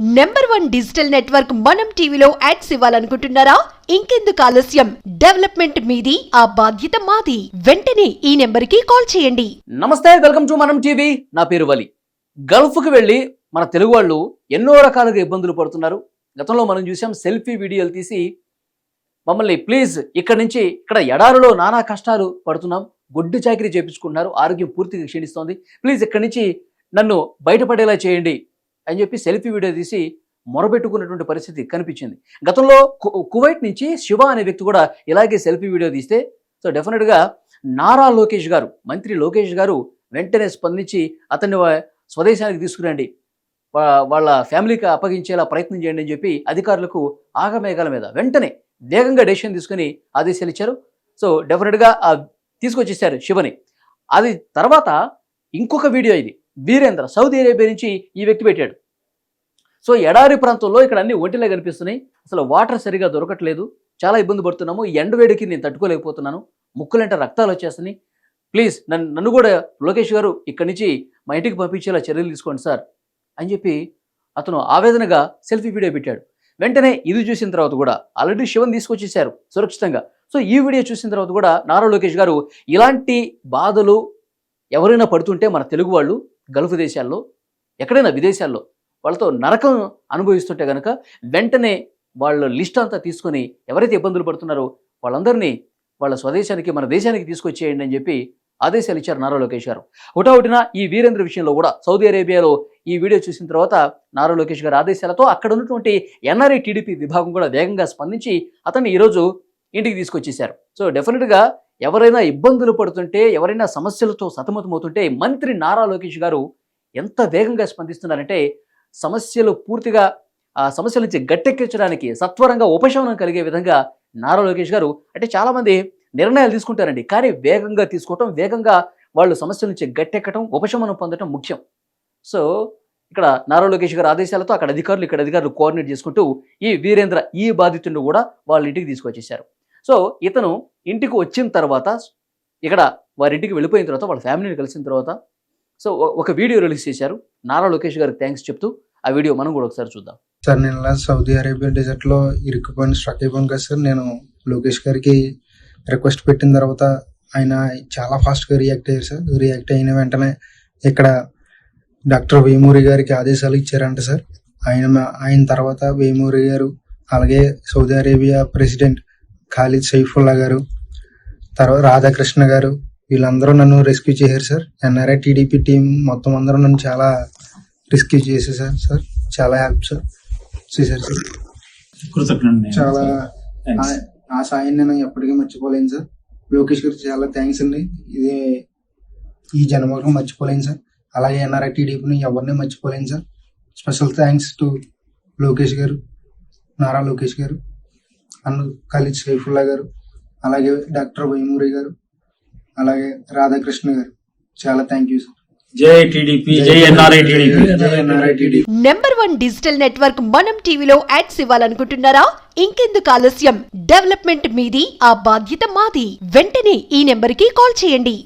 Number one digital network మనం టీవీలో ads ఇవ్వాలనుకుంటున్నారా? ఇంకెందుకు ఆలస్యం? డెవలప్మెంట్ మీది ఆ బాధ్యత మాది. వెంటనే ఈ నెంబర్కి కాల్ చేయండి. నమస్తే వెల్కమ్ టు మనం టీవీ నా పేరు వలి. గల్ఫ్కి వెళ్ళి మన తెలుగు వాళ్ళు ఎన్నో రకాలుగా ఇబ్బందులు పడుతున్నారు. గతంలో మనం చూసాం సెల్ఫీ వీడియోలు తీసి మమ్మల్ని ప్లీజ్ ఇక్కడ నుంచి ఇక్కడ ఎడారులో నానా కష్టాలు పడుతున్నాం. గొడ్డు చాకరీ చేపించుకుంటున్నారు. ఆరోగ్యం పూర్తిగా క్షీణిస్తోంది. ప్లీజ్ ఇక్కడి నుంచి నన్ను బయటపడేలా చేయండి. అని చెప్పి సెల్ఫీ వీడియో తీసి మొరబెట్టుకున్నటువంటి పరిస్థితి కనిపించింది. గతంలో కు- కువైట్ నుంచి శివ అనే వ్యక్తి కూడా ఇలాగే సెల్ఫీ వీడియో తీస్తే సో డెఫినెట్గా నారా లోకేష్ గారు మంత్రి లోకేష్ గారు వెంటనే స్పందించి అతన్ని స్వదేశానికి తీసుకురండి. వాళ్ళ ఫ్యామిలీకి అప్పగించేలా ప్రయత్నం చేయండి అని చెప్పి అధికారులకు ఆగమేఘాల మీద వెంటనే వేగంగా డెసిషన్ తీసుకుని ఆదేశాలు ఇచ్చారు. సో డెఫినెట్గా తీసుకొచ్చేసారు శివని. అది తర్వాత ఇంకొక వీడియో ఇది. వీరేంద్ర సౌదీ అరేబియా నుంచి ఈ వ్యక్తి పెట్టాడు. సో ఎడారి ప్రాంతంలో ఇక్కడ అన్ని ఒంటిలే కనిపిస్తున్నాయి. అసలు వాటర్ సరిగా దొరకట్లేదు. చాలా ఇబ్బంది పడుతున్నాము. ఎండ వేడికి నేను తట్టుకోలేకపోతున్నాను. ముక్కులంటే రక్తాలు వచ్చేస్తున్నాయి. ప్లీజ్ నన్ను నన్ను కూడా లోకేష్ గారు ఇక్కడి నుంచి మా ఇంటికి పంపించేలా చర్యలు తీసుకోండి సార్ అని చెప్పి అతను ఆవేదనగా సెల్ఫీ వీడియో పెట్టాడు. వెంటనే ఇది చూసిన తర్వాత కూడా ఆల్రెడీ శివన్ తీసుకొచ్చేసారు సురక్షితంగా. సో ఈ వీడియో చూసిన తర్వాత కూడా నారా లోకేష్ గారు ఇలాంటి బాధలు ఎవరైనా పడుతుంటే మన తెలుగు వాళ్ళు గల్ఫ్ దేశాల్లో ఎక్కడైనా విదేశాల్లో వాళ్ళతో నరకం అనుభవిస్తుంటే కనుక వెంటనే వాళ్ళ లిస్ట్ అంతా తీసుకొని ఎవరైతే ఇబ్బందులు పడుతున్నారో వాళ్ళందరినీ వాళ్ళ స్వదేశానికి మన దేశానికి తీసుకొచ్చేయండి అని చెప్పి ఆదేశాలు ఇచ్చారు నారా లోకేష్ గారు. ఒకటొకటిన ఈ వీరేంద్ర విషయంలో కూడా సౌదీ అరేబియాలో ఈ వీడియో చూసిన తర్వాత నారా లోకేష్ గారి ఆదేశాలతో అక్కడ ఉన్నటువంటి ఎన్ఆర్ఐ టీడీపీ విభాగం కూడా వేగంగా స్పందించి అతన్ని ఈరోజు ఇంటికి తీసుకొచ్చేశారు. సో డెఫినెట్గా ఎవరైనా ఇబ్బందులు పడుతుంటే ఎవరైనా సమస్యలతో సతమతమవుతుంటే మంత్రి నారా లోకేష్ గారు ఎంత వేగంగా స్పందిస్తున్నారంటే సమస్యలు పూర్తిగా ఆ సమస్యల నుంచి గట్టెక్కించడానికి సత్వరంగా ఉపశమనం కలిగే విధంగా నారా లోకేష్ గారు అంటే చాలామంది నిర్ణయాలు తీసుకుంటారండి. కానీ వేగంగా తీసుకోవటం వేగంగా వాళ్ళు సమస్యల నుంచి గట్టెక్కటం ఉపశమనం పొందటం ముఖ్యం. సో ఇక్కడ నారా లోకేష్ గారి ఆదేశాలతో అక్కడ అధికారులు ఇక్కడ అధికారులు కోఆర్డినేట్ చేసుకుంటూ ఈ వీరేంద్ర ఈ బాధితుడిని కూడా వాళ్ళ ఇంటికి తీసుకొచ్చేశారు. సో ఇతను ఇంటికి వచ్చిన తర్వాత ఇక్కడ వారి ఇంటికి వెళ్ళిపోయిన తర్వాత వాళ్ళ ఫ్యామిలీని కలిసిన తర్వాత సో ఒక వీడియో రిలీజ్ చేశారు. నారా లోకేష్ గారికి థ్యాంక్స్ చెప్తూ ఆ వీడియో మనం కూడా ఒకసారి చూద్దాం. సార్ నేను సౌదీ అరేబియా డెజర్ట్లో ఇరుక్కుపోయిన స్ట్రక్ అయిపోయాను కదా సార్. నేను లోకేష్ గారికి రిక్వెస్ట్ పెట్టిన తర్వాత ఆయన చాలా ఫాస్ట్గా రియాక్ట్ అయ్యారు సార్. రియాక్ట్ అయిన వెంటనే ఇక్కడ డాక్టర్ వేమూరి గారికి ఆదేశాలు ఇచ్చారంట సార్. ఆయన ఆయన తర్వాత వేమూరి గారు అలాగే Saudi Arabia president Khalid Saifullah గారు తర్వాత రాధాకృష్ణ గారు వీళ్ళందరూ నన్ను రెస్క్యూ చేశారు సార్. ఎన్ఆర్ఐ టీడీపీ టీం మొత్తం అందరూ నన్ను చాలా రెస్క్యూ చేసేసారు సార్. చాలా హెల్ప్ సార్. చేశారు సార్ చాలా. ఆ- ఆ సాయాన్ని నేను ఎప్పటికీ మర్చిపోలేను సార్. లోకేష్ గారికి చాలా థ్యాంక్స్ అండి. ఇది ఈ జన్మకు మర్చిపోలేను సార్. అలాగే ఎన్ఆర్ఐ టీడీపీని ఎవరిని మర్చిపోలేను sir. Special thanks to Lokesh గారు నారా లోకేష్ గారు. అండ్ ఖలీద్ సైఫుల్లా గారు అలాగే డాక్టర్ వైమూరి గారు అలాగే రాధాకృష్ణ గారు. చాలా థ్యాంక్ యూ సార్ జై టీడీపీ జై ఎన్ఆర్ఐ టీడీపీ జై NRI TDP. Number one digital network మనం టీవీలో యాడ్స్ ఇవ్వాలనుకుంటున్నారా? ఇంకెందుకు ఆలస్యం? డెవలప్మెంట్ మీది ఆ బాధ్యత మాది. వెంటనే ఈ నెంబర్కి కాల్ చేయండి.